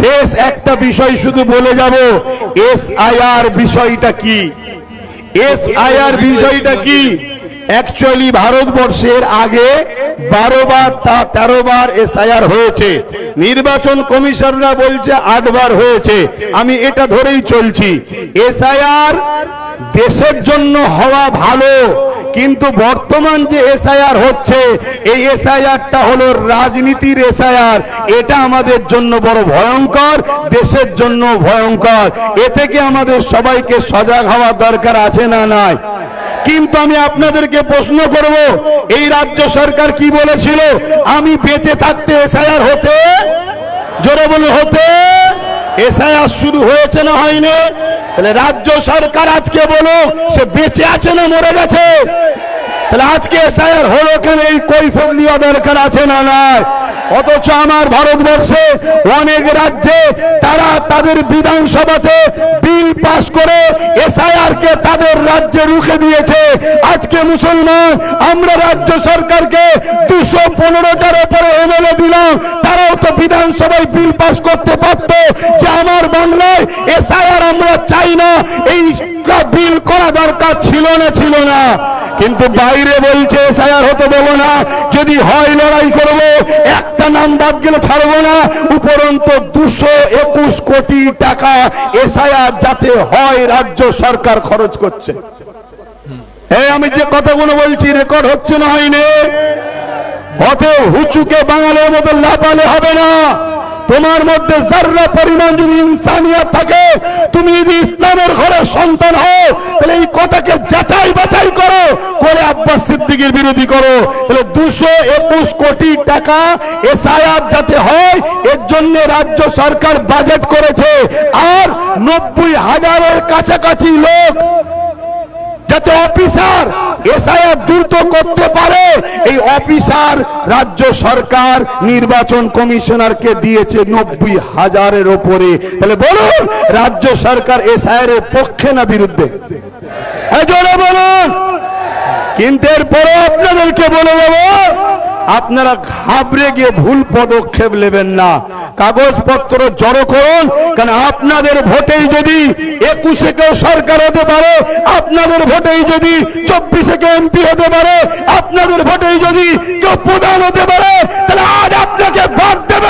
শেষ একটা বিষয় শুধু বলে যাব এস আইআর বিষয়টা কি? এস আইআর বিষয়টা কি? অ্যাকচুয়ালি ভারতবর্ষের আগে বারো বার তা তেরো বার এসআইআর হয়েছে। নির্বাচন কমিশনরা বলছে আটবার হয়েছে। আমি এটা ধরেই চলছি। এসআইআর দেশের জন্য হওয়া ভালো কিন্তু বর্তমান যে এসআইআর হচ্ছে, এই এসআইআরটা হলো রাজনীতির এসআইআর। এটা আমাদের জন্য বড় ভয়ঙ্কর, দেশের জন্য ভয়ঙ্কর। এ থেকে আমাদের সবাইকে সজাগ হওয়ার দরকার আছে না নাই? কিন্তু আমি আপনাদেরকে প্রশ্ন করব, এই রাজ্য সরকার কি বলেছিল? আমি বেঁচে থাকতে এসআইআর হতে, জোরে বলে হতে, এসআইআর শুরু হয়েছে না হয়নি? তাহলে রাজ্য সরকার আজকে বলো, সে বেঁচে আছে না মরে গেছে? তাহলে আজকে এসআইআর হলো কেন? এই কৈফল দেওয়া দরকার আছে না নয় অথচ আমার ভারতবর্ষে অনেক রাজ্যে তারা তাদের বিধানসভাতে বিল পাস করে এসআইআর কে তাদের রাজ্যে রুখে দিয়েছে। আজকে মুসলমান, আমরা রাজ্য সরকারকে দুশো পনেরোটার উপরে এমএলএ দিলাম, তারাও তো বিধানসভায় বিল পাস করতে পারত যে আমার বাংলায় এসআইআর আমরা চাই না, এই বিল করা দরকার ছিল না ছিল না। কিন্তু বাইরে বলছে, এসআইআর হতে দেবো না, যদি হয় লড়াই করব, একটা নাম বাদ গেলে ছাড়বো না। উপরন্ত দুশো একুশ কোটি টাকা এসআইআর যাতে হয়, রাজ্য সরকার খরচ করছে। এই আমি যে কথাগুলো বলছি রেকর্ড হচ্ছে না হয়নি। অতএব হুচুকে বাঙালির মতো লাপালে হবে না। তোমার মধ্যে যার্রা পরিমাণ যদি ইনসানিয়াত থাকে, তুমি যদি ইসলামের ঘরের সন্তান হও, তাহলে এই কথাকে যাচাই বাছাই করো করে আব্বাস সিদ্দিকের বিরোধী করো। তাহলে দুশো একুশ কোটি টাকা এসআইআর যাতে হয়, এর জন্য রাজ্য সরকার বাজেট করেছে। আর নব্বই হাজারের কাছাকাছি লোক, যাতে অফিসার দ্রুত করতে পারে। এই অফিসার রাজ্য সরকার নির্বাচন কমিশনারকে দিয়েছে নব্বই হাজারের ওপরে। তাহলে বলুন, রাজ্য সরকার এসআইআর এর পক্ষে না বিরুদ্ধে? বলুন। কিন্তু এরপরে আপনাদেরকে বলে দেবো আপনারা ঘাবড়ে গিয়ে ভুল পদক্ষেপ নেবেন না। কাগজপত্র জড়ো করুন, কারণ আপনাদের ভোটেই যদি একুশে কেউ সরকার হতে পারে, আপনাদের ভোটেই যদি চব্বিশে কেউ এমপি হতে পারে, আপনাদের ভোটেই যদি কেউ প্রধান হতে পারে, তাহলে আজ আপনাকে ভোট দেবে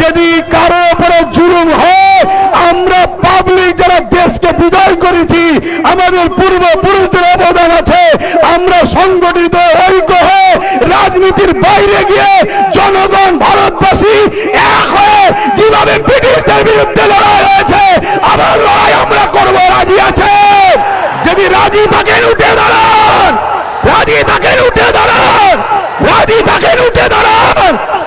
যদি কারও উপরে জুলুম হয়, আমরা পাবলিক যারা দেশকে বিজয় করেছি, আমাদের পূর্বপুরুষদের অবদান আছে। আমরা সংগঠিত ঐক্য হয়ে রাজনীতির বাইরে গিয়ে জনগণ, ভারতবাসী এক হয়ে যেভাবে ব্রিটিশদের বিরুদ্ধে লড়াই হয়েছে, আবার লড়াই আমরা করব, রাজি আছে? যদি রাজি থাকেন, উঠে দাঁড়ান। রাজি থাকেন, উঠে দাঁড়ান। রাজি থাকেন, উঠে দাঁড়ান।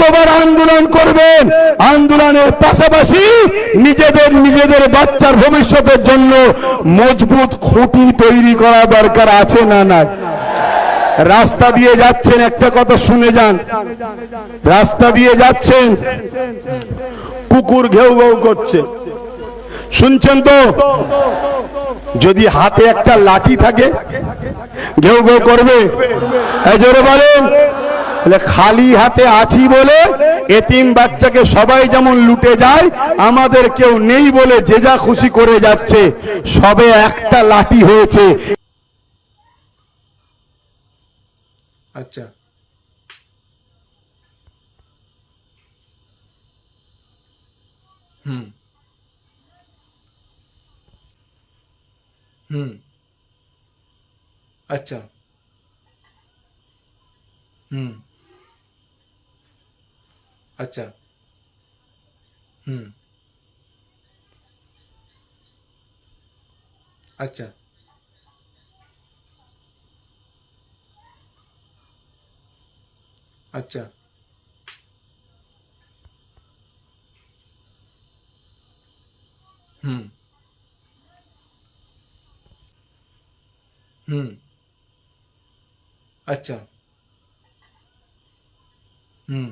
কতবার আন্দোলন করবেন, আন্দোলনের পাশাপাশি নিজেদের নিজেদের বাচ্চার ভবিষ্যতের জন্য মজবুত খুঁটি তৈরি করা দরকার আছে না না রাস্তা দিয়ে যাচ্ছেন, একটা কথা শুনে যান। রাস্তা দিয়ে যাচ্ছেন, কুকুর ঘেউ ঘেউ করছে। শুনছেন তো? যদি হাতে একটা লাঠি থাকে, ঘেউ ঘেউ করবে? জোরে বলেন। তাহলে খালি হাতে আছি বলে এতিম বাচ্চাকে সবাই যেমন লুটে যায়, আমাদের কেউ নেই বলে যে যা খুশি করে যাচ্ছে, সবে একটা লাঠি হয়েছে। আচ্ছা। হুম। হুম। আচ্ছা। হুম। আচ্ছা। হুম। আচ্ছা। আচ্ছা। হুম। হুম। আচ্ছা। হুম।